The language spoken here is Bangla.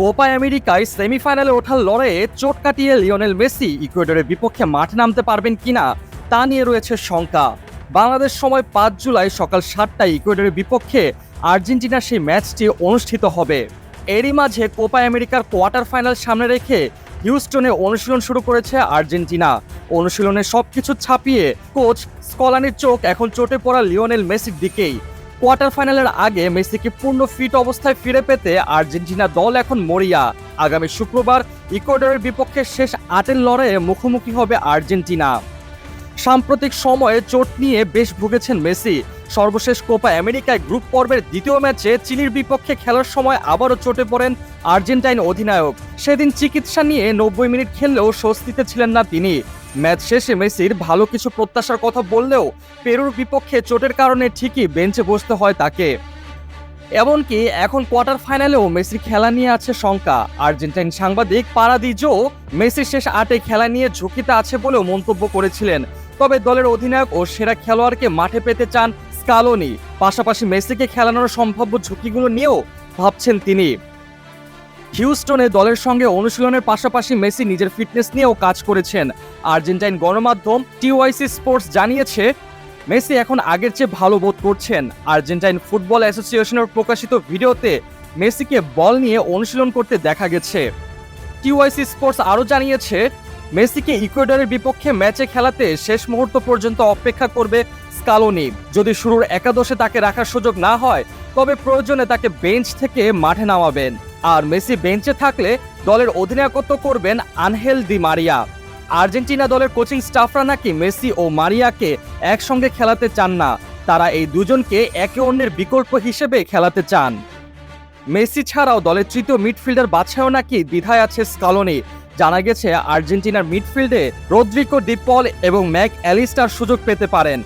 কোপা আমেরিকায় সেমিফাইনালে ওঠার লড়াইয়ে চোট কাটিয়ে লিওনেল মেসি ইকুয়েডরের বিপক্ষে মাঠে নামতে পারবেন কিনা তা নিয়ে রয়েছে শঙ্কা। বাংলাদেশ সময় পাঁচ জুলাই সকাল সাতটায় ইকুয়েডরের বিপক্ষে আর্জেন্টিনার সেই ম্যাচটি অনুষ্ঠিত হবে। এরই মাঝে কোপা আমেরিকার কোয়ার্টার ফাইনাল সামনে রেখে হিউস্টনে অনুশীলন শুরু করেছে আর্জেন্টিনা। অনুশীলনে সবকিছু ছাপিয়ে কোচ স্কলানির চোখ এখন চোটে পড়া লিওনেল মেসির দিকেই। কোয়ার্টার ফাইনালের আগে মেসিকে পূর্ণ ফিট অবস্থায় ফিরে পেতে আর্জেন্টিনা দল এখন মরিয়া। আগামী শুক্রবার ইকুয়েডরের বিপক্ষে শেষ আটের লড়াইয়ে মুখোমুখি হবে আর্জেন্টিনা। সাম্প্রতিক সময়ে চোট নিয়ে বেশ ভুগেছেন মেসি। সর্বশেষ কোপা আমেরিকায় গ্রুপ পর্বের দ্বিতীয় ম্যাচে চিলির বিপক্ষে খেলার সময় আবারও চোটে পড়েন আর্জেন্টাইন অধিনায়ক। সেদিন চিকিৎসা নিয়ে নব্বই মিনিট খেললেও স্বস্তিতে ছিলেন না তিনি। ম্যাচ শেষে মেসির ভালো কিছু প্রত্যাশার কথা বললেও পেরুর বিপক্ষে চোটের কারণে ঠিকই বেঞ্চে বসতে হয় তাকে। এমনকি এখন কোয়ার্টার ফাইনালেও মেসির খেলা নিয়ে আছে শঙ্কা। আর্জেন্টাইন সাংবাদিক পারাদিজো মেসির শেষ আটে খেলা নিয়ে ঝুঁকিতে আছে বলেও মন্তব্য করেছিলেন। তবে দলের অধিনায়ক ও সেরা খেলোয়াড়কে মাঠে পেতে চান স্কালোনি। পাশাপাশি মেসিকে খেলানোর সম্ভাব্য ঝুঁকিগুলো নিয়েও ভাবছেন তিনি। হিউস্টনে দলের সঙ্গে অনুশীলনের পাশাপাশি মেসি নিজের ফিটনেস নিয়েও কাজ করেছেন। আর্জেন্টাইন গণমাধ্যম টিওয়াইসি স্পোর্টস জানিয়েছে, মেসি এখন আগের চেয়ে ভালো বোধ করছেন। আর্জেন্টাইন ফুটবল অ্যাসোসিয়েশনের প্রকাশিত ভিডিওতে মেসিকে বল নিয়ে অনুশীলন করতে দেখা গেছে। টিওয়াইসি স্পোর্টস আরও জানিয়েছে মেসিকে ইকুয়েডরের বিপক্ষে ম্যাচে খেলাতে শেষ মুহূর্ত পর্যন্ত অপেক্ষা করবে স্কালোনি। যদি শুরুর একাদশে তাকে রাখার সুযোগ না হয়, তবে প্রয়োজনে তাকে বেঞ্চ থেকে মাঠে নামাবেন। আর মেসি বেঞ্চে থাকলে দলের অধিনায়কত্ব করবেন আনহেল দি মারিয়া। আর্জেন্টিনা দলের কোচিং স্টাফরা নাকি মেসি ও মারিয়াকে একসঙ্গে খেলাতে চান না। তারা এই দুজনকে একে অন্যের বিকল্প হিসেবে খেলাতে চান। মেসি ছাড়াও দলের তৃতীয় মিডফিল্ডার বাছায়ও নাকি দ্বিধায় আছে স্কালোনি। জানা গেছে আর্জেন্টিনার মিডফিল্ডে রদ্রিকো ডিপল এবং ম্যাক অ্যালিস্টার সুযোগ পেতে পারেন।